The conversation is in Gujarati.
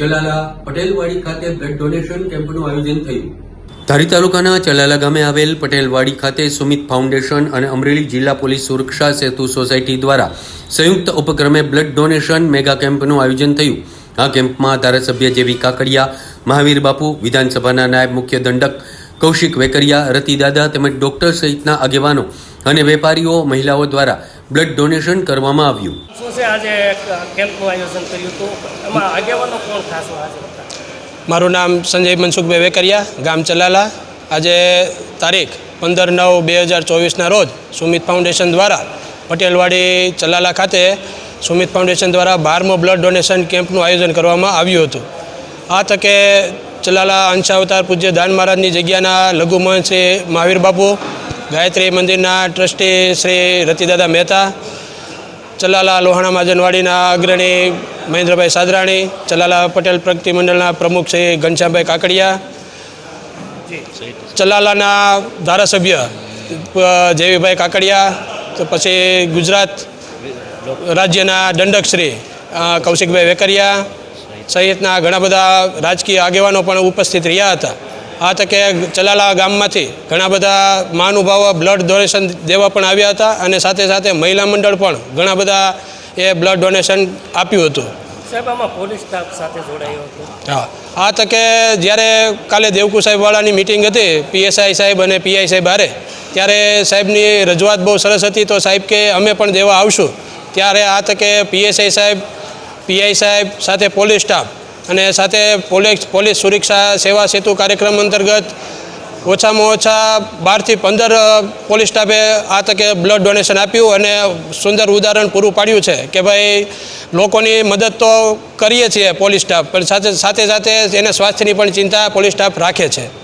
ચલાલા પટેલવાડી ખાતે બ્લડ ડોનેશન કેમ્પનું આયોજન થયું. ધારી તાલુકાના ચલાલા ગામે આવેલ પટેલવાડી ખાતે સુમિત ફાઉન્ડેશન અને અમરેલી જિલ્લા પોલીસ સુરક્ષા સેતુ સોસાયટી દ્વારા સંયુક્ત ઉપક્રમે બ્લડ ડોનેશન મેગા કેમ્પનું આયોજન થયું. આ કેમ્પમાં ધારાસભ્ય જેવી કાકડિયા, મહાવીર બાપુ, વિધાનસભાના નાયબ મુખ્ય દંડક, કૌશિક વેકરિયા, રતિદાદા તેમજ ડોક્ટર સહિતના આગેવાનો અને વેપારીઓ, મહિલાઓ દ્વારા બ્લડ ડોનેશન કરવામાં આવ્યું. શું છે આજે કેમ્પનું આયોજન કર્યું હતું? એમાં આગેવાનો કોણ ખાસ મારું નામ સંજય મનસુખભાઈ વેકરિયા ગામ ચલાલા. આજે તારીખ પંદર નવ બે હજાર ચોવીસના રોજ સુમિત ફાઉન્ડેશન દ્વારા પટેલવાડી ચલાલા ખાતે સુમિત ફાઉન્ડેશન દ્વારા બારમો બ્લડ ડોનેશન કેમ્પનું આયોજન કરવામાં આવ્યું હતું. આ તકે ચલાલા અંશાવતાર પૂજ્ય દાન મહારાજની જગ્યાના લઘુમહન શ્રી મહાવીર બાપુ ગાયત્રી મંદિરના ટ્રસ્ટી શ્રી રતિદાદા મહેતા, ચલાલા લોહાણા મહાજનવાડીના અગ્રણી મહેન્દ્રભાઈ સાદરાણી, ચલાલા પટેલ પ્રગતિ મંડળના પ્રમુખ શ્રી ઘનશ્યામભાઈ કાકડિયા, ચલાલાના ધારાસભ્ય જેવીભાઈ કાકડિયા, તો પછી ગુજરાત રાજ્યના દંડક શ્રી કૌશિકભાઈ વેકરિયા, સહિતના ઘણા બધા રાજકીય આગેવાનો પણ ઉપસ્થિત રહ્યા હતા. આ તકે ચલાલા ગામમાંથી ઘણા બધા મહાનુભાવો બ્લડ ડોનેશન દેવા પણ આવ્યા હતા અને સાથે સાથે મહિલા મંડળ પણ ઘણા બધા એ બ્લડ ડોનેશન આપ્યું હતું. સાહેબ આમાં પોલીસ સ્ટાફ સાથે જોડાયો હતો. હા. આ તકે જ્યારે કાલે દેવકુ સાહેબવાળાની મિટિંગ હતી પીએસઆઈ સાહેબ અને પીઆઈ સાહેબ હારે ત્યારે સાહેબની રજૂઆત બહુ સરસ હતી. તો સાહેબ કે અમે પણ દેવા આવશું. ત્યારે આ તકે પીએસઆઈ સાહેબ પીઆઈ સાહેબ સાથે પોલીસ સ્ટાફ અને સાથે પોલીસ પોલીસ સુરક્ષા સેવા સેતુ કાર્યક્રમ અંતર્ગત ઓછામાં ઓછા બારથી પંદર પોલીસ સ્ટાફે આ તકે બ્લડ ડોનેશન આપ્યું અને સુંદર ઉદાહરણ પૂરું પાડ્યું છે કે ભાઈ લોકોની મદદ તો કરીએ છીએ પોલીસ સ્ટાફ, પણ સાથે સાથે સાથે એને સ્વાસ્થ્યની પણ ચિંતા પોલીસ સ્ટાફ રાખે છે.